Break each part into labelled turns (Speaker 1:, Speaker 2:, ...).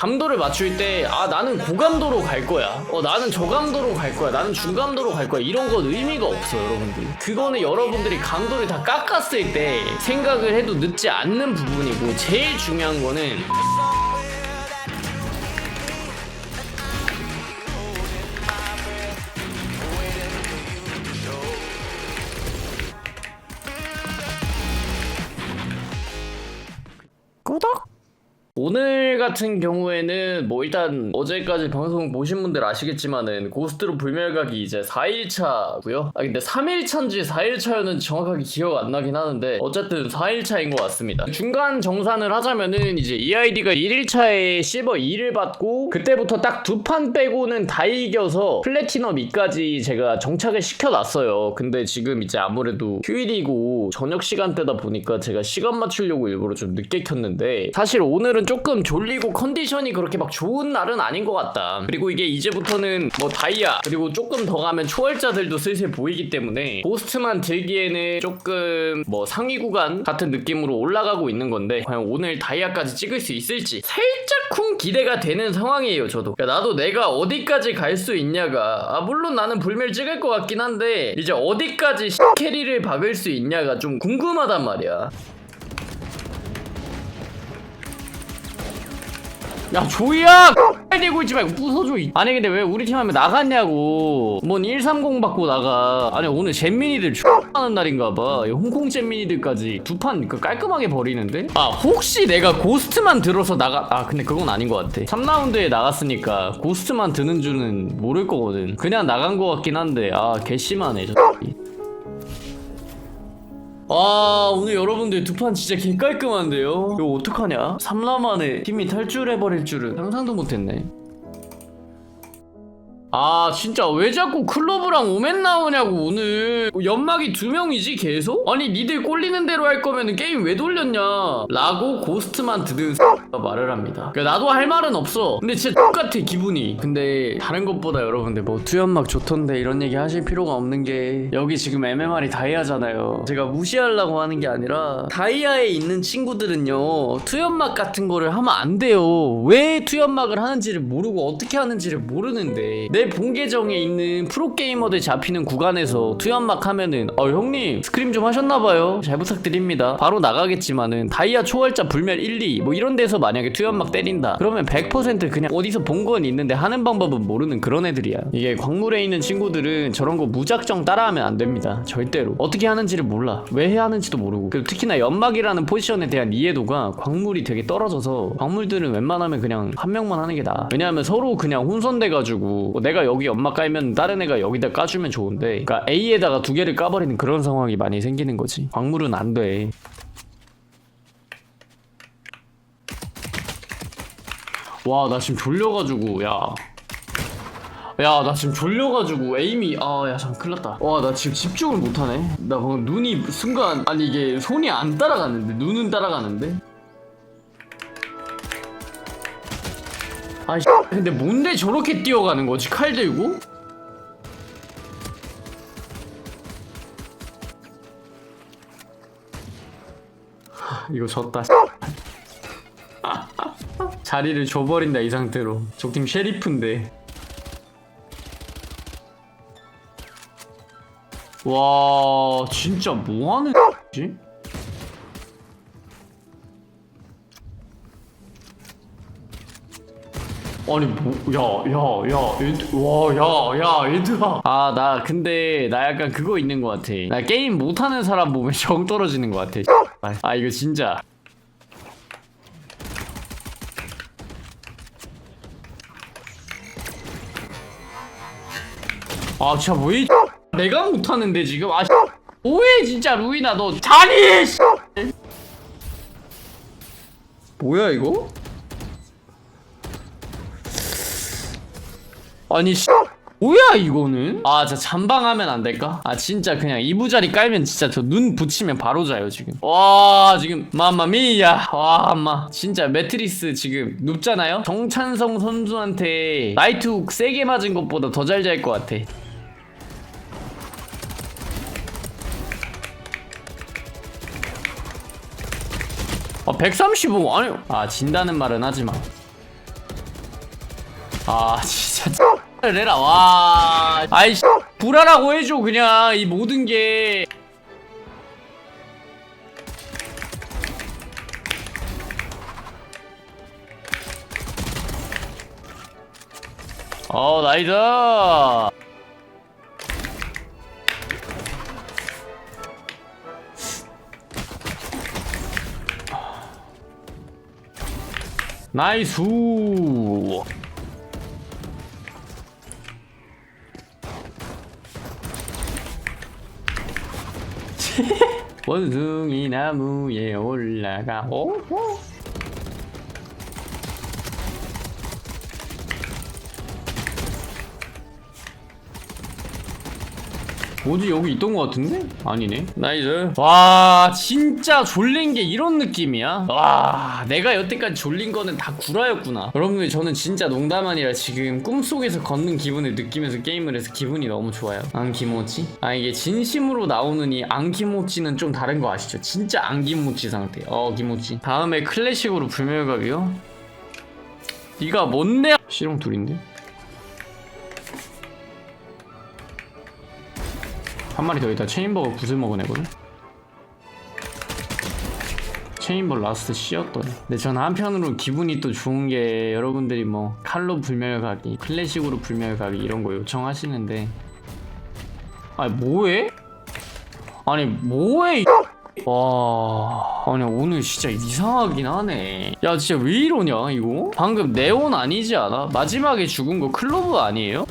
Speaker 1: 감도를 맞출 때 아 나는 고감도로 갈 거야. 어 나는 저감도로 갈 거야. 나는 중감도로 갈 거야. 이런 건 의미가 없어 여러분들 그거는 여러분들이 감도를 다 깎았을 때 생각을 해도 늦지 않는 부분이고 제일 중요한 거는 오늘 같은 경우에는 뭐 일단 어제까지 방송 보신 분들 아시겠지만은 고스트로 불멸각이 이제 4일차고요. 아 근데 3일차인지 4일차였는지 정확하게 기억 안 나긴 하는데 어쨌든 4일차인 것 같습니다. 중간 정산을 하자면은 이제 EID가 1일차에 실버 2를 받고 그때부터 딱 두 판 빼고는 다 이겨서 플래티넘 2까지 제가 정착을 시켜놨어요. 근데 지금 이제 아무래도 휴일이고 저녁 시간대다 보니까 제가 시간 맞추려고 일부러 좀 늦게 켰는데 사실 오늘은 조금 졸리고 컨디션이 그렇게 막 좋은 날은 아닌 것 같다. 그리고 이게 이제부터는 뭐 다이아 그리고 조금 더 가면 초월자들도 슬슬 보이기 때문에 보스트만 들기에는 조금 뭐 상위 구간 같은 느낌으로 올라가고 있는 건데 과연 오늘 다이아까지 찍을 수 있을지 살짝 쿵 기대가 되는 상황이에요 저도 그러니까 나도 내가 어디까지 갈 수 있냐가 아 물론 나는 불멸 찍을 것 같긴 한데 이제 어디까지 캐리를 박을 수 있냐가 좀 궁금하단 말이야 야 조이야! 되고 있지 말고 부숴줘 이- 아니 근데 왜 우리 팀 하면 나갔냐고. 뭔 130 받고 나가. 아니 오늘 잼민이들 하는 날인가봐. 홍콩 잼민이들까지 두 판 깔끔하게 버리는데? 아 혹시 내가 고스트만 들어서 나가 아 근데 그건 아닌 것 같아. 3라운드에 나갔으니까 고스트만 드는 줄은 모를 거거든. 그냥 나간 것 같긴 한데 아 개심하네 저. 와 오늘 여러분들 두 판 진짜 개 깔끔한데요? 이거 어떡하냐? 3라 만에 팀이 탈출해버릴 줄은 상상도 못했네 아 진짜 왜 자꾸 클로브랑 오멘 나오냐고 오늘. 연막이 두 명이지 계속? 아니 니들 꼴리는 대로 할 거면 게임 왜 돌렸냐? 라고 고스트만 들은 X가 말을 합니다. 그러니까 나도 할 말은 없어. 근데 진짜 똑같아 기분이. 근데 다른 것보다 여러분들 뭐 투연막 좋던데 이런 얘기 하실 필요가 없는 게 여기 지금 MMR이 다이아잖아요. 제가 무시하려고 하는 게 아니라 다이아에 있는 친구들은요 투연막 같은 거를 하면 안 돼요. 왜 투연막을 하는지를 모르고 어떻게 하는지를 모르는데 내 본계정에 있는 프로게이머들 잡히는 구간에서 투연막 하면은 어 형님 스크림 좀 하셨나봐요. 잘 부탁드립니다. 바로 나가겠지만은 다이아 초월자 불멸 1, 2 뭐 이런 데서 만약에 투연막 때린다. 그러면 100% 그냥 어디서 본 건 있는데 하는 방법은 모르는 그런 애들이야. 이게 광물에 있는 친구들은 저런 거 무작정 따라하면 안 됩니다. 절대로. 어떻게 하는지를 몰라. 왜 해야 하는지도 모르고. 그리고 특히나 연막이라는 포지션에 대한 이해도가 광물이 되게 떨어져서 광물들은 웬만하면 그냥 한 명만 하는 게 나아. 왜냐하면 서로 그냥 혼선돼가지고 뭐 내가 여기 연막 깔면 다른 애가 여기다 까주면 좋은데 그러니까 A에다가 두 개를 까버리는 그런 상황이 많이 생기는 거지 광물은 안돼 와 나 지금 졸려가지고 야 야, 나 지금 졸려가지고 에임이 아, 야, 잠 큰일 났다. 와, 나 지금 집중을 못하네. 나 방금 눈이 순간 아니 이게 손이 안 따라가는데 눈은 따라가는데. 아이, 근데 뭔데 저렇게 뛰어가는 거지? 칼 들고? 하, 이거 졌다. 자리를 줘버린다 이 상태로. 적팀 셰리프인데. 와 진짜 뭐하는 지 아니 뭐야야야 얘들 와야야 얘들아. 아 나 근데 나 약간 그거 있는 것 같아. 나 게임 못하는 사람 보면 정 떨어지는 것 같아. 아. 이거 진짜. 아 진짜 왜 이- 내가 못하는데 지금? 아 뭐해 진짜 루이나 너. 자리에 씨. 뭐야 이거? 아니 씨. 뭐야 이거는? 아 진짜 잠방하면 안 될까? 아 진짜 그냥 이부자리 깔면 진짜 저 눈 붙이면 바로 자요 지금 와 지금 마마미야 와 엄마 진짜 매트리스 지금 눕잖아요? 정찬성 선수한테 나이트 훅 세게 맞은 것보다 더 잘 잘 것 같아 아, 135 아니 아 진다는 말은 하지 마. 아 진짜 X를 내라. 와. 아이씨. 불하라고 해줘 그냥. 이 모든 게. 어, 나이스! 나이스! 원숭이 나무에 올라가. 오? 오. 뭐지 여기 있던 것 같은데? 아니네 나이스 와 진짜 졸린 게 이런 느낌이야 와 내가 여태까지 졸린 거는 다 구라였구나 여러분들 저는 진짜 농담 아니라 지금 꿈속에서 걷는 기분을 느끼면서 게임을 해서 기분이 너무 좋아요 안기모찌? 아 이게 진심으로 나오는 이 안기모찌는 좀 다른 거 아시죠? 진짜 안기모찌 상태 어 기모찌 다음에 클래식으로 불멸각이요? 네가 뭔데? 실용 둘인데? 한 마리 더 있다. 체인버거 구슬 먹은 애거든. 체인버 라스트 C였더니. 근데 전 한편으로 기분이 또 좋은 게 여러분들이 뭐 칼로 불멸가기, 클래식으로 불멸가기 이런 거 요청하시는데 아니 뭐해? 아니 뭐해? 이와 아니 오늘 진짜 이상하긴 하네 야 진짜 왜 이러냐 이거? 방금 네온 아니지 않아? 마지막에 죽은 거 클로브 아니에요?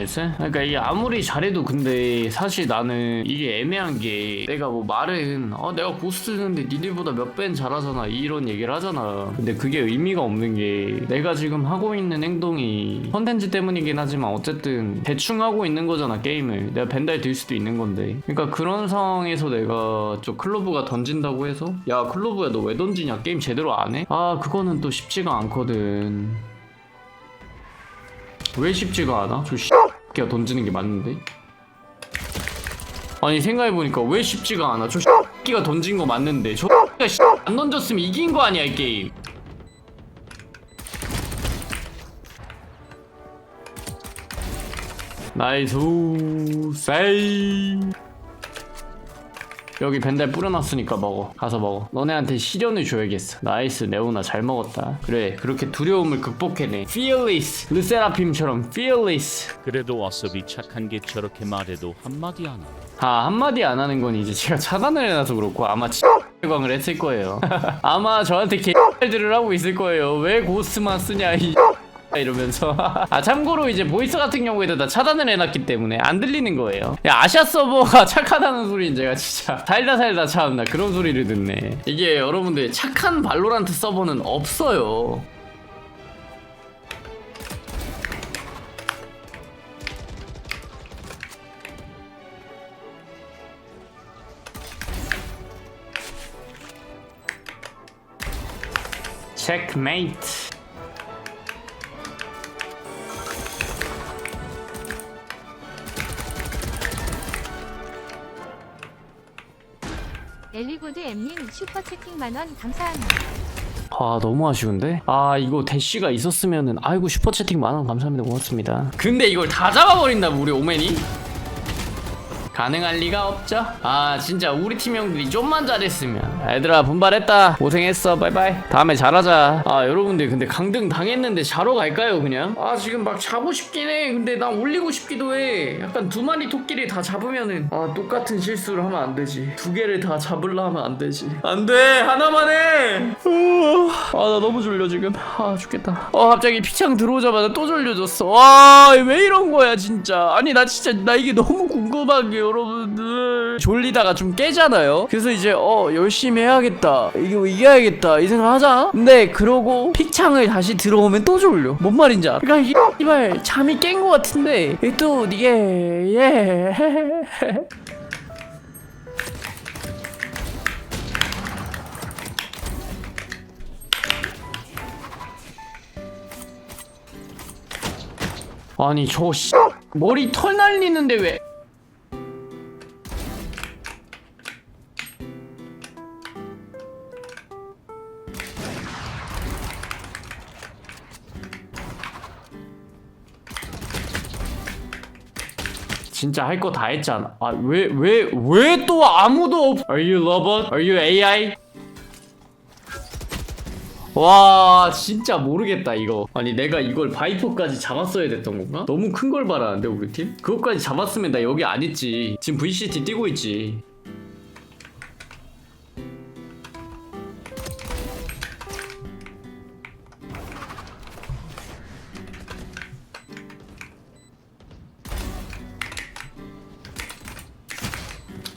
Speaker 1: 나이스. 그러니까 이게 아무리 잘해도 근데 사실 나는 이게 애매한 게 내가 뭐 말은 어 내가 고스트 쓰는데 니들보다 몇 배는 잘하잖아 이런 얘기를 하잖아. 근데 그게 의미가 없는 게 내가 지금 하고 있는 행동이 컨텐츠 때문이긴 하지만 어쨌든 대충 하고 있는 거잖아 게임을. 내가 벤달 들 수도 있는 건데. 그러니까 그런 상황에서 내가 저 클로브가 던진다고 해서 야 클로브야 너 왜 던지냐 게임 제대로 안 해? 아 그거는 또 쉽지가 않거든. 왜 쉽지가 않아? 저 X가 던지는 게 맞는데? 아니 생각해보니까 왜 쉽지가 않아? 저 X가 던진 거 맞는데 저 X가 안 던졌으면 이긴 거 아니야 이 게임 나이스 세이 여기 벤달 뿌려놨으니까 먹어. 가서 먹어. 너네한테 시련을 줘야겠어. 나이스 네오나 잘 먹었다. 그래 그렇게 두려움을 극복해내. Fearless. 르세라핌처럼 Fearless.
Speaker 2: 그래도 와서비 착한 게 저렇게 말해도 한마디 안 하네.
Speaker 1: 아 한마디 안 하는 건 이제 제가 차단을 해놔서 그렇고 아마 광을 했을 거예요. 아마 저한테 개들을 하고 있을 거예요. 왜 고스트만 쓰냐 이 이러면서. 아 참고로 이제 보이스 같은 경우에도 다 차단을 해놨기 때문에 안 들리는 거예요. 야 아시아 서버가 착하다는 소리는 제가 진짜. 살다 살다 참나. 그런 소리를 듣네. 이게 여러분들 착한 발로란트 서버는 없어요. 체크메이트
Speaker 3: 엘리고드 엠님 슈퍼 채팅 만원 감사합니다.
Speaker 1: 아 너무 아쉬운데? 아 이거 대쉬가 있었으면은 아이고 슈퍼채팅 만원 감사합니다 고맙습니다 근데 이걸 다 잡아버린다 우리 오맨이? 가능할 리가 없죠 아 진짜 우리 팀 형들이 좀만 잘했으면 얘들아 분발했다. 고생했어. 바이바이. 다음에 잘하자. 아 여러분들 근데 강등 당했는데 자러 갈까요 그냥? 아 지금 막 자고 싶긴 해. 근데 나 올리고 싶기도 해. 약간 두 마리 토끼를 다 잡으면은 아 똑같은 실수를 하면 안 되지. 두 개를 다 잡으려 하면 안 되지. 안 돼! 하나만 해 아나 너무 졸려 지금. 아 죽겠다. 어 갑자기 피창 들어오자마자 또 졸려졌어. 와왜 이런 거야 진짜. 아니 나 진짜 나 이게 너무 궁금한 게 여러분들. 졸리다가 좀 깨잖아요? 그래서 이제 어 열심히 해야겠다. 이거 이겨야겠다. 이 생각 하잖아 근데 그러고 픽창을 다시 들어오면 또 졸려. 뭔 말인지 알아? 그러니까 이발 잠이 깬 거 같은데. 또 이게 예 아니 저 씨, 머리 털 날리는데 왜 진짜 할 거 다 했잖아. 아, 왜, 왜, 왜 또 아무도 없. Are you robot? Are you AI? 와, 진짜 모르겠다, 이거. 아니, 내가 이걸 바이퍼까지 잡았어야 됐던 건가? 너무 큰 걸 바라는데, 우리 팀? 그것까지 잡았으면 나 여기 안 있지. 지금 VCT 뛰고 있지.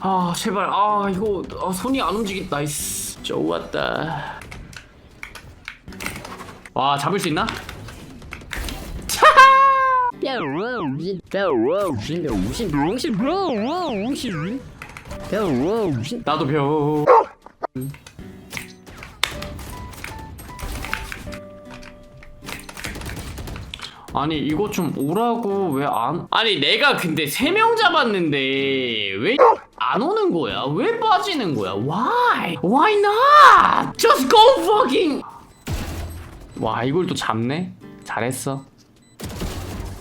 Speaker 1: 아 제발 아 이거 아, 손이 안 움직이 나이스 좋았다 와 잡을 수 있나? 나도 벼 아니 이거 좀 오라고 왜 안 아니 내가 근데 세 명 잡았는데 왜 안 오는 거야? 왜 빠지는 거야? Why? Why not? Just go fucking 와 이걸 또 잡네? 잘했어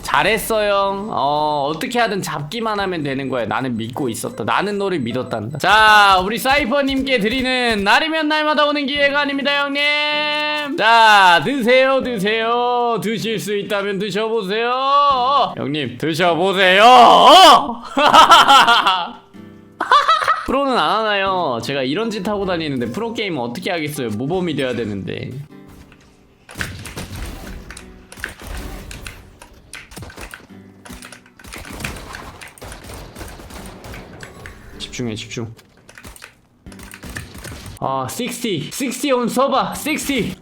Speaker 1: 잘했어 형. 어 어떻게 하든 잡기만 하면 되는 거야. 나는 믿고 있었다. 나는 너를 믿었단다. 자 우리 사이퍼님께 드리는 날이면 날마다 오는 기회가 아닙니다 형님. 자 드세요 드세요. 드실 수 있다면 드셔보세요. 형님 드셔보세요. 프로는 안 하나요? 제가 이런 짓 하고 다니는데 프로 게임 어떻게 하겠어요? 모범이 돼야 되는데. 집중해 집중 아 60! 60온 서봐 60!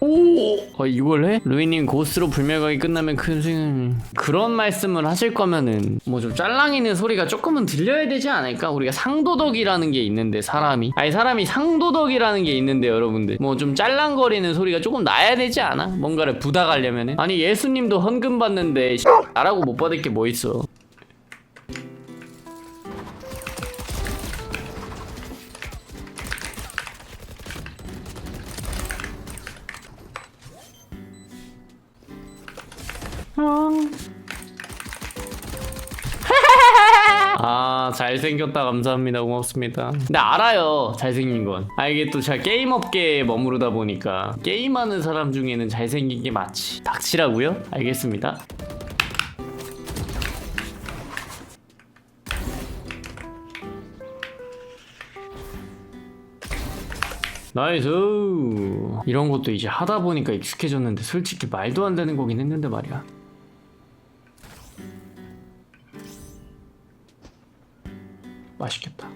Speaker 1: 오! 어, 이걸 해? 루이님 고스로 불멸각이 끝나면 큰 수익 그런 말씀을 하실 거면은 뭐 좀 짤랑이는 소리가 조금은 들려야 되지 않을까? 우리가 상도덕이라는 게 있는데 사람이 아니 사람이 상도덕이라는 게 있는데 여러분들 뭐 좀 짤랑거리는 소리가 조금 나야 되지 않아? 뭔가를 부탁하려면은 아니 예수님도 헌금 받는데 나라고 못 받을 게 뭐 있어 아 잘생겼다. 감사합니다. 고맙습니다. 근데 알아요. 잘생긴 건. 아 이게 또 제가 게임 업계에 머무르다 보니까 게임하는 사람 중에는 잘생긴 게 맞지. 닥치라고요? 알겠습니다. 나이스. 이런 것도 이제 하다 보니까 익숙해졌는데 솔직히 말도 안 되는 거긴 했는데 말이야 맛있겠다.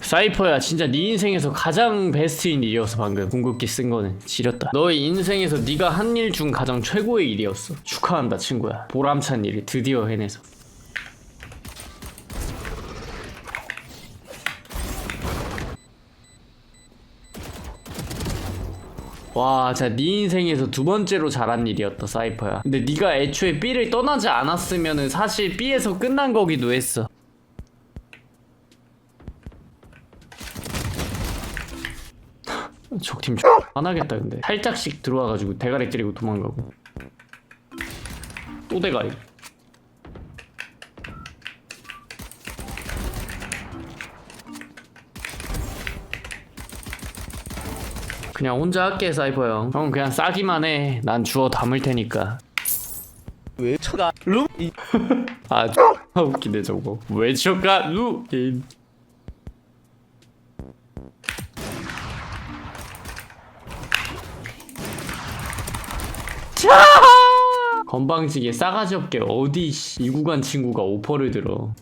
Speaker 1: 사이퍼야 진짜 네 인생에서 가장 베스트인 일이었어 방금 궁극기 쓴 거는 지렸다. 너의 인생에서 네가 한 일 중 가장 최고의 일이었어. 축하한다 친구야. 보람찬 일이 드디어 해내서 와, 진짜 네 인생에서 두 번째로 잘한 일이었다, 사이퍼야. 근데 네가 애초에 B를 떠나지 않았으면은 사실 B에서 끝난 거기도 했어. 적팀 안 하겠다 근데 살짝씩 들어와가지고 대가리 때리고 도망가고 또 대가리 그냥 혼자 할게 사이버 형. 형 그냥 싸기만 해. 난 주워 담을 테니까.
Speaker 4: 왜 쳐가 루? 이
Speaker 1: 아 X나 웃기네 저거. 왜 저가 루 게임. 자! 건방지게 싸가지 없게 어디 씨, 이 구간 친구가 오퍼를 들어.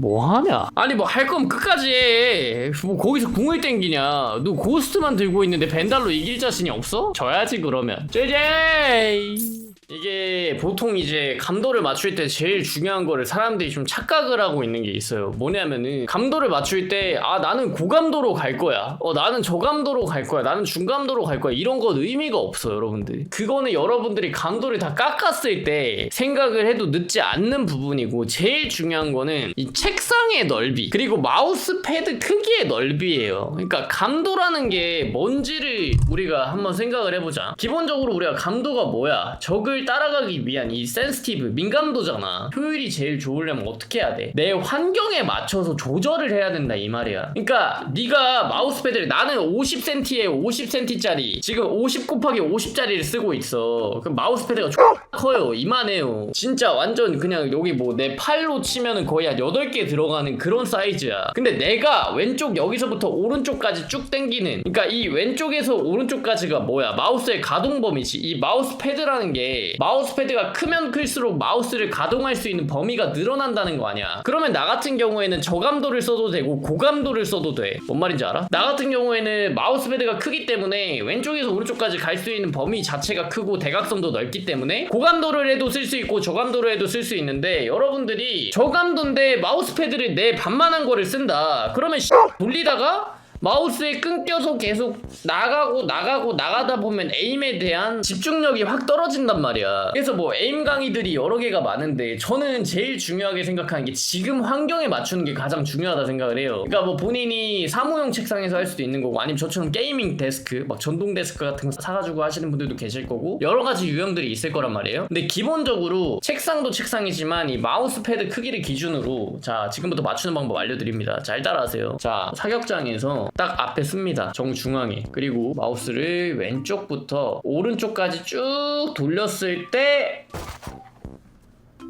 Speaker 1: 뭐 하냐? 아니 뭐 할 거면 끝까지 해. 뭐 거기서 궁을 땡기냐? 너 고스트만 들고 있는데 벤달로 이길 자신이 없어? 져야지 그러면. 제제. 이게 보통 이제 감도를 맞출 때 제일 중요한 거를 사람들이 좀 착각을 하고 있는 게 있어요. 뭐냐면은 감도를 맞출 때 아 나는 고감도로 갈 거야. 어 나는 저감도로 갈 거야. 나는 중감도로 갈 거야. 이런 건 의미가 없어, 여러분들. 그거는 여러분들이 감도를 다 깎았을 때 생각을 해도 늦지 않는 부분이고 제일 중요한 거는 이 책상의 넓이 그리고 마우스 패드 크기의 넓이에요. 그러니까 감도라는 게 뭔지를 우리가 한번 생각을 해보자. 기본적으로 우리가 감도가 뭐야? 적을 따라가기 위한 이 센스티브 민감도잖아. 효율이 제일 좋으려면 어떻게 해야 돼? 내 환경에 맞춰서 조절을 해야 된다 이 말이야. 그러니까 네가 마우스 패드를 나는 50cm에 50cm짜리 지금 50 곱하기 50짜리를 쓰고 있어. 그럼 마우스 패드가 X 커요. 이만해요. 진짜 완전 그냥 여기 뭐 내 팔로 치면은 거의 한 8개 들어가는 그런 사이즈야. 근데 내가 왼쪽 여기서부터 오른쪽까지 쭉 당기는 그러니까 이 왼쪽에서 오른쪽까지가 뭐야? 마우스의 가동 범위지. 이 마우스 패드라는 게 마우스 패드가 크면 클수록 마우스를 가동할 수 있는 범위가 늘어난다는 거 아니야. 그러면 나 같은 경우에는 저감도를 써도 되고 고감도를 써도 돼. 뭔 말인지 알아? 나 같은 경우에는 마우스 패드가 크기 때문에 왼쪽에서 오른쪽까지 갈 수 있는 범위 자체가 크고 대각선도 넓기 때문에 고감도를 해도 쓸 수 있고 저감도를 해도 쓸 수 있는데 여러분들이 저감도인데 마우스 패드를 내 반만한 거를 쓴다. 그러면 씨, 돌리다가 마우스에 끊겨서 계속 나가고 나가고 나가다 보면 에임에 대한 집중력이 확 떨어진단 말이야. 그래서 뭐 에임 강의들이 여러 개가 많은데 저는 제일 중요하게 생각하는 게 지금 환경에 맞추는 게 가장 중요하다 생각을 해요. 그러니까 뭐 본인이 사무용 책상에서 할 수도 있는 거고 아니면 저처럼 게이밍 데스크 막 전동 데스크 같은 거 사가지고 하시는 분들도 계실 거고 여러 가지 유형들이 있을 거란 말이에요. 근데 기본적으로 책상도 책상이지만 이 마우스 패드 크기를 기준으로 자 지금부터 맞추는 방법 알려드립니다. 잘 따라하세요. 자 사격장에서 딱 앞에 씁니다. 정중앙에 그리고 마우스를 왼쪽부터 오른쪽까지 쭉 돌렸을 때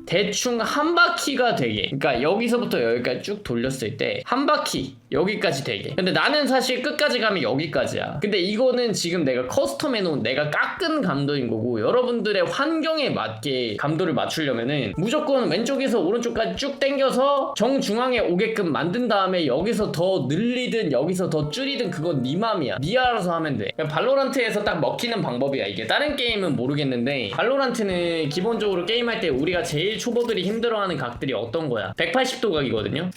Speaker 1: 대충 한 바퀴가 되게 그러니까 여기서부터 여기까지 쭉 돌렸을 때 한 바퀴 여기까지 되게. 근데 나는 사실 끝까지 가면 여기까지야. 근데 이거는 지금 내가 커스텀 해놓은 내가 깎은 감도인 거고 여러분들의 환경에 맞게 감도를 맞추려면은 무조건 왼쪽에서 오른쪽까지 쭉 당겨서 정중앙에 오게끔 만든 다음에 여기서 더 늘리든 여기서 더 줄이든 그건 네 맘이야. 네 알아서 하면 돼. 그러니까 발로란트에서 딱 먹히는 방법이야 이게. 다른 게임은 모르겠는데 발로란트는 기본적으로 게임할 때 우리가 제일 초보들이 힘들어하는 각들이 어떤 거야? 180도 각이거든요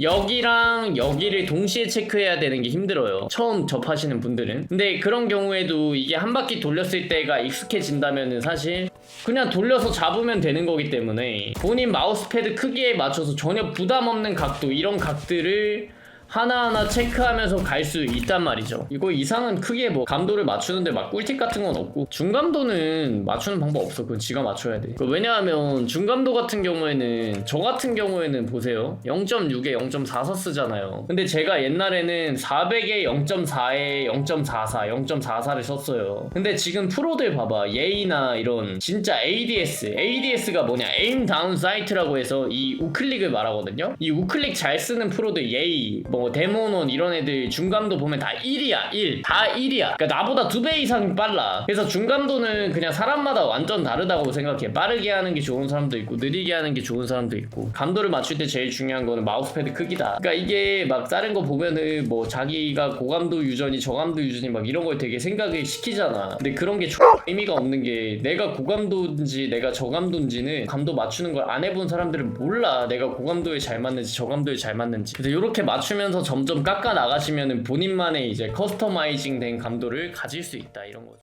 Speaker 1: 여기랑 여기를 동시에 체크해야 되는 게 힘들어요. 처음 접하시는 분들은. 근데 그런 경우에도 이게 한 바퀴 돌렸을 때가 익숙해진다면은 사실 그냥 돌려서 잡으면 되는 거기 때문에 본인 마우스 패드 크기에 맞춰서 전혀 부담 없는 각도 이런 각들을 하나하나 체크하면서 갈 수 있단 말이죠. 이거 이상은 크게 뭐 감도를 맞추는데 막 꿀팁 같은 건 없고 중감도는 맞추는 방법 없어. 그건 지가 맞춰야 돼. 그 왜냐하면 중감도 같은 경우에는 저 같은 경우에는 보세요. 0.6에 0.44 쓰잖아요. 근데 제가 옛날에는 400에 0.4에 0.44, 0.44를 썼어요. 근데 지금 프로들 봐봐. 예이나 이런 진짜 ADS, ADS가 뭐냐? 에임 다운 사이트라고 해서 이 우클릭을 말하거든요. 이 우클릭 잘 쓰는 프로들 예이, 뭐 데모논 이런 애들 중감도 보면 다 1이야 1. 다 1이야. 그러니까 나보다 두 배 이상 빨라. 그래서 중감도는 그냥 사람마다 완전 다르다고 생각해. 빠르게 하는 게 좋은 사람도 있고 느리게 하는 게 좋은 사람도 있고 감도를 맞출 때 제일 중요한 거는 마우스패드 크기다. 그러니까 이게 막 다른 거 보면은 뭐 자기가 고감도 유전이 저감도 유전이 막 이런 걸 되게 생각을 시키잖아. 근데 그런 게 의미가 없는 게 내가 고감도인지 내가 저감도인지는 감도 맞추는 걸 안 해본 사람들은 몰라. 내가 고감도에 잘 맞는지 저감도에 잘 맞는지. 그래서 이렇게 맞추면 서 점점 깎아 나가시면은 본인만의 이제 커스터마이징 된 감도를 가질 수 있다 이런 거죠.